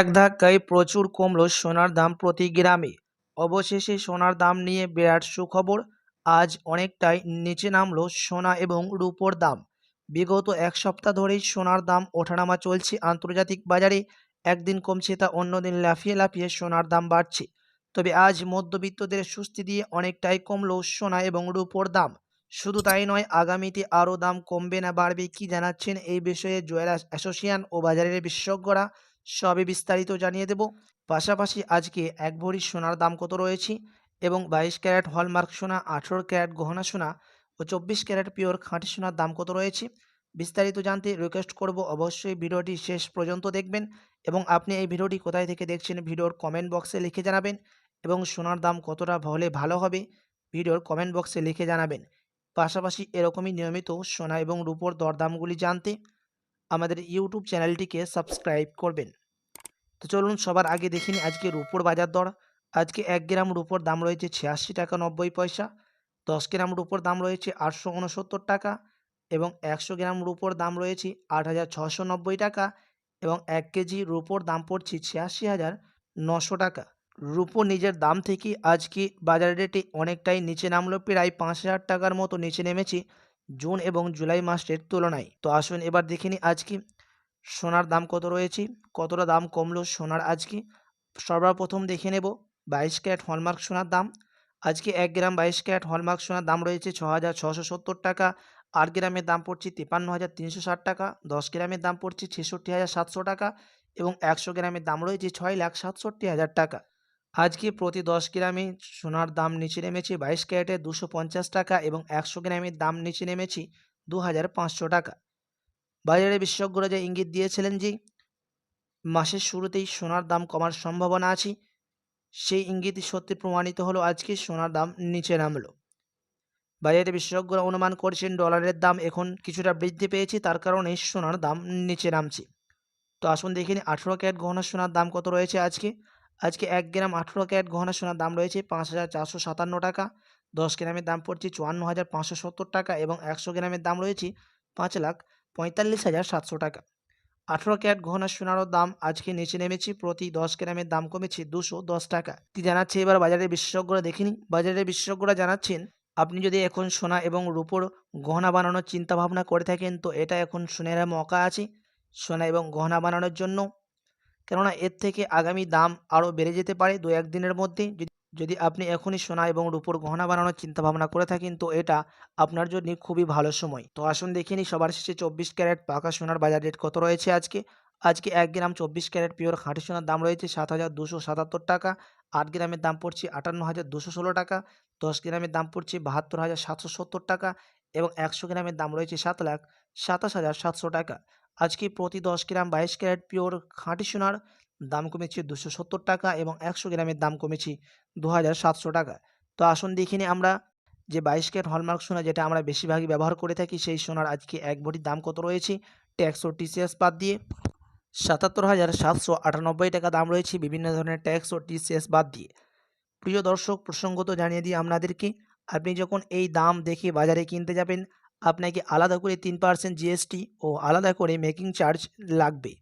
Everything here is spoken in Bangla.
এক ধাক্কায় প্রচুর কমল সোনার দাম প্রতি গ্রামে। অবশেষে সোনার দাম নিয়ে বিরাট সুখবর। আজ অনেকটাই নিচে নামলো সোনা এবং রূপোর দাম। বিগত এক সপ্তাহ ধরেই সোনার দাম ওঠানামা চলছে আন্তর্জাতিক বাজারে। একদিন কমছে তা অন্যদিন লাফিয়ে লাফিয়ে সোনার দাম বাড়ছে। তবে আজ মধ্যবিত্তদের স্বস্তি দিয়ে অনেকটাই কমলো সোনা এবং রূপোর দাম। শুধু তাই নয়, আগামীতে আরও দাম কমবে না, বাড়বে কি জানাচ্ছেন এই বিষয়ে জুয়েলার্স অ্যাসোসিয়েশন ও বাজারের বিশেষজ্ঞরা। সবই বিস্তারিত জানিয়ে দেব। পাশাপাশি আজকে এক ভরি সোনার দাম কত রয়েছে এবং বাইশ ক্যারেট হলমার্ক সোনা, আঠেরো ক্যারেট গহনা সোনা ও চব্বিশ ক্যারেট পিওর খাঁটি সোনার দাম কত রয়েছে বিস্তারিত জানতে রিকোয়েস্ট করব অবশ্যই ভিডিওটি শেষ পর্যন্ত দেখবেন এবং আপনি এই ভিডিওটি কোথায় থেকে দেখছেন ভিডিওর কমেন্ট বক্সে লিখে জানাবেন এবং সোনার দাম কতটা হলে ভালো হবে ভিডিওর কমেন্ট বক্সে লিখে জানাবেন। পাশাপাশি এরকমই নিয়মিত সোনা এবং রূপোর দরদামগুলি জানতে আমাদের ইউটিউব চ্যানেলটিকে সাবস্ক্রাইব করবেন। তো চলুন সবার আগে দেখিনি আজকে রূপোর বাজার দর। আজকে এক গ্রাম রূপোর দাম রয়েছে ছিয়াশি টাকা নব্বই পয়সা, দশ গ্রাম রূপোর দাম রয়েছে আটশো উনসত্তর টাকা এবং একশো গ্রাম রূপোর দাম রয়েছে আট হাজার ছশো নব্বই টাকা এবং এক কেজি রূপোর দাম পড়ছে ছিয়াশি হাজার নশো টাকা। রূপো নিজের দাম থেকে আজকে বাজার রেটে অনেকটাই নিচে নামলো, প্রায় পাঁচ হাজার টাকার মতো নিচে নেমেছে। জুন এবং জুলাই মাসের তুলনায়। তো আসুন এবার দেখে নিই আজকে সোনার দাম কত রয়েছে, কতটা দাম কমলো সোনার আজকে সর্বপ্রথম দেখে নেব, বাইশ ক্যারেট হলমার্ক সোনার দাম। আজকে এক গ্রাম বাইশ ক্যারেট হলমার্ক সোনার দাম রয়েছে ছ হাজার ছশো সত্তর টাকা, আট গ্রামের দাম পড়ছে তিপ্পান্ন হাজার তিনশো ষাট টাকা, দশ গ্রামের দাম পড়ছে ছেষট্টি হাজার সাতশো টাকা এবং একশো গ্রামের দাম রয়েছে ছয় লাখ সাতষট্টি হাজার টাকা। আজকে প্রতি দশ গ্রামে সোনার দাম নিচে নেমেছে? বাইশ ক্যারেটে দুশো পঞ্চাশ টাকা এবং একশো গ্রামের দাম নিচে নেমেছে দু হাজার পাঁচশো টাকা। বাজারে বিশেষজ্ঞরা যে ইঙ্গিত দিয়েছিলেন যে মাসের শুরুতেই সোনার দাম কমার সম্ভাবনা আছে, সেই ইঙ্গিতই সত্যি প্রমাণিত হলো আজকে সোনার দাম নিচে নামলো। বাজারে বিশেষজ্ঞরা অনুমান করছেন ডলারের দাম এখন কিছুটা বৃদ্ধি পেয়েছে, তার কারণে সোনার দাম নিচে নামছে। তো আসুন দেখে নিই, আঠেরো ক্যারেট গহনা সোনার দাম কত রয়েছে আজকে? আজকে এক গ্রাম আঠেরো ক্যারেট গহনা সোনার দাম রয়েছে পাঁচ হাজার চারশো সাতান্ন টাকা। দশ গ্রামের দাম পড়ছে চুয়ান্ন হাজার পাঁচশো সত্তর টাকা এবং একশো গ্রামের দাম রয়েছে পাঁচ লাখ পঁয়তাল্লিশ হাজার সাতশো টাকা। আঠেরো ক্যারেট গহনা সোনারও দাম আজকে নিচে নেমেছে, প্রতি দশ গ্রামের দাম কমেছে দুশো দশ টাকা। জানাচ্ছে এবার বাজারের বিশেষজ্ঞরা দেখিনি? বাজারের বিশেষজ্ঞরা জানাচ্ছেন, আপনি যদি এখন সোনা এবং রূপোর গহনা বানানোর চিন্তা ভাবনা করে থাকেন, তো এটা এখন সোনার মকা আছে। সোনা এবং গহনা বানানোর জন্য কেননা এর থেকে আগামী দাম আরও বেড়ে যেতে পারে দু একদিনের মধ্যে। যদি আপনি এখনই সোনা এবং রূপোর গহনা বানানোর চিন্তা ভাবনা করে থাকেন, তো এটা আপনার জন্য খুবই ভালো সময়। তো আসুন দেখে নিই, সবার শেষে চব্বিশ ক্যারেট পাকা সোনার বাজার রেট কত রয়েছে আজকে? আজকে এক গ্রাম চব্বিশ ক্যারেট পিওর খাঁটি সোনার দাম রয়েছে সাত হাজার দুশো সাতাত্তর টাকা। আট গ্রামের দাম পড়ছে আটান্ন হাজার দুশো ষোলো টাকা। দশ গ্রামের দাম পড়ছে বাহাত্তর হাজার সাতশো সত্তর টাকা এবং একশো গ্রামের দাম রয়েছে সাত লাখ সাতাশ হাজার সাতশো টাকা। আজকে প্রতি দশ গ্রাম বাইশ ক্যারেট পিওর খাঁটি সোনার দাম কমেছে দুশো সত্তর টাকা এবং একশো গ্রামের দাম কমেছে দু হাজার সাতশো টাকা? তো আসুন দেখে আমরা যে বাইশ ক্যারেট হলমার্ক সোনা যেটা আমরা বেশিরভাগই ব্যবহার করে থাকি, সেই সোনার আজকে এক ভরির দাম কত রয়েছে? ট্যাক্স ও টিসিএস বাদ দিয়ে সাতাত্তর হাজার সাতশো আটানব্বই টাকা দাম রয়েছে, বিভিন্ন ধরনের ট্যাক্স ও টিসিএস বাদ দিয়ে। প্রিয় দর্শক, প্রসঙ্গত জানিয়ে দিই আপনাদেরকে, আপনি যখন এই দাম দেখে বাজারে কিনতে যাবেন আপনাকে আলাদা করে তিন পার্সেন্ট জিএসটি ও আলাদা করে মেকিং চার্জ লাগবে।